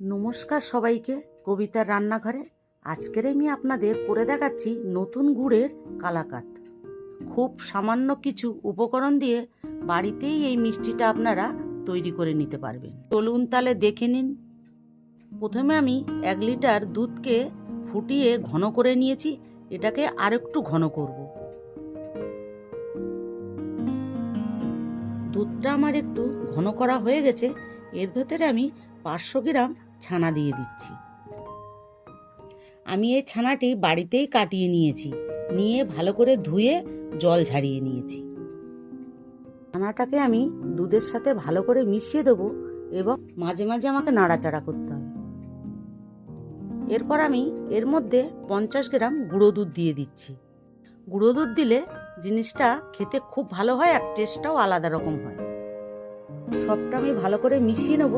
নমস্কার সবাইকে কবিতার রান্নাঘরে। আজকের আমি আপনাদের করে দেখাচ্ছি নতুন গুড়ের কালাকাত। খুব সামান্য কিছু উপকরণ দিয়ে বাড়িতেই এই মিষ্টিটা আপনারা তৈরি করে নিতে পারবেন। চলুন তাহলে দেখে নিন। প্রথমে আমি এক লিটার দুধকে ফুটিয়ে ঘন করে নিয়েছি। এটাকে আরেকটু ঘন করব। দুধটা আমার একটু ঘন করা হয়ে গেছে। এর ভেতরে আমি পাঁচশো গ্রাম ছানা দিয়ে দিচ্ছি। আমি এই ছানাটি বাড়িতেই কাটিয়ে নিয়েছি, নিয়ে ভালো করে ধুয়ে জল ঝারিয়ে নিয়েছি। ছানাটাকে আমি দুধের সাথে ভালো করে মিশিয়ে দেবো এবং মাঝে মাঝে আমাকে নাড়াচাড়া করতে হবে। এরপর আমি এর মধ্যে পঞ্চাশ গ্রাম গুঁড়ো দুধ দিয়ে দিচ্ছি। গুঁড়ো দুধ দিলে জিনিসটা খেতে খুব ভালো হয় আর টেস্টটাও আলাদা রকম হয়। সবটা আমি ভালো করে মিশিয়ে নেব।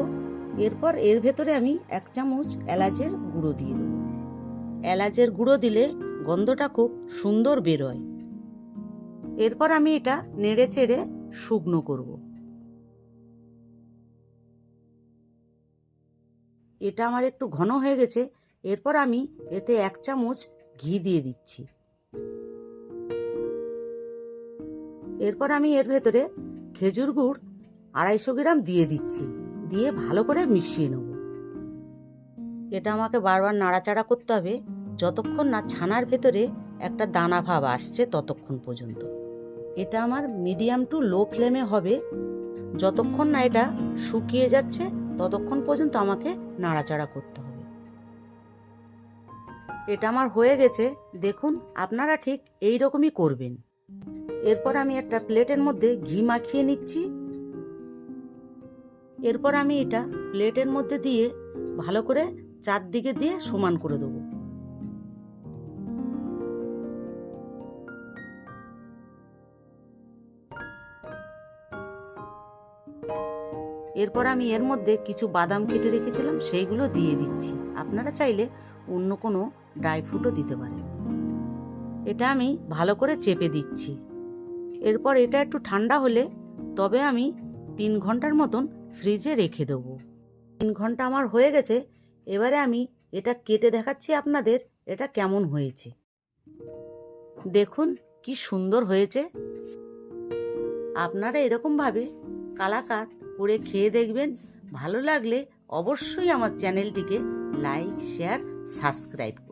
এরপর এর ভেতরে আমি এক চামচ এলাচের গুঁড়ো দিয়ে দেবো। এলাচের গুঁড়ো দিলে গন্ধটা খুব সুন্দর বেরোয়। এরপর আমি এটা নেড়ে চেড়ে শুকনো করব। এটা আমার একটু ঘন হয়ে গেছে, এরপর আমি এতে এক চামচ ঘি দিয়ে দিচ্ছি। এরপর আমি এর ভেতরে খেজুর গুড় আড়াইশো গ্রাম দিয়ে দিচ্ছি। দিয়ে ভালো করে মিশিয়ে নেব। এটা আমাকে বারবার নাড়াচাড়া করতে হবে। যতক্ষণ না ছানার ভেতরে একটা দানা ভাব আসছে ততক্ষণ পর্যন্ত। এটা আমার মিডিয়াম টু লো ফ্লেমে হবে। যতক্ষণ না এটা শুকিয়ে যাচ্ছে, ততক্ষণ পর্যন্ত আমাকে নাড়াচাড়া করতে হবে। এটা আমার হয়ে গেছে। দেখুন, আপনারা ঠিক এই রকমই করবেন। এরপর আমি একটা প্লেটের মধ্যে ঘি মাখিয়ে নিচ্ছি। এরপর আমি এটা প্লেটের মধ্যে দিয়ে ভালো করে চারদিকে দিয়ে সমান করে দেবো। এরপর আমি এর মধ্যে কিছু বাদাম কেটে রেখেছিলাম, সেইগুলো দিয়ে দিচ্ছি। আপনারা চাইলে অন্য কোনো ড্রাই ফ্রুটও দিতে পারেন। এটা আমি ভালো করে চেপে দিচ্ছি। এরপর এটা একটু ঠান্ডা হলে তবে আমি তিন ঘণ্টার মতন ফ্রিজে রেখে দেবো। তিন ঘণ্টা আমার হয়ে গেছে, এবারে আমি এটা কেটে দেখাচ্ছি আপনাদের, এটা কেমন হয়েছে। দেখুন কি সুন্দর হয়েছে। আপনারা এরকমভাবে কালাকাত করে খেয়ে দেখবেন, ভালো লাগলে অবশ্যই আমার চ্যানেলটিকে লাইক, শেয়ার, সাবস্ক্রাইব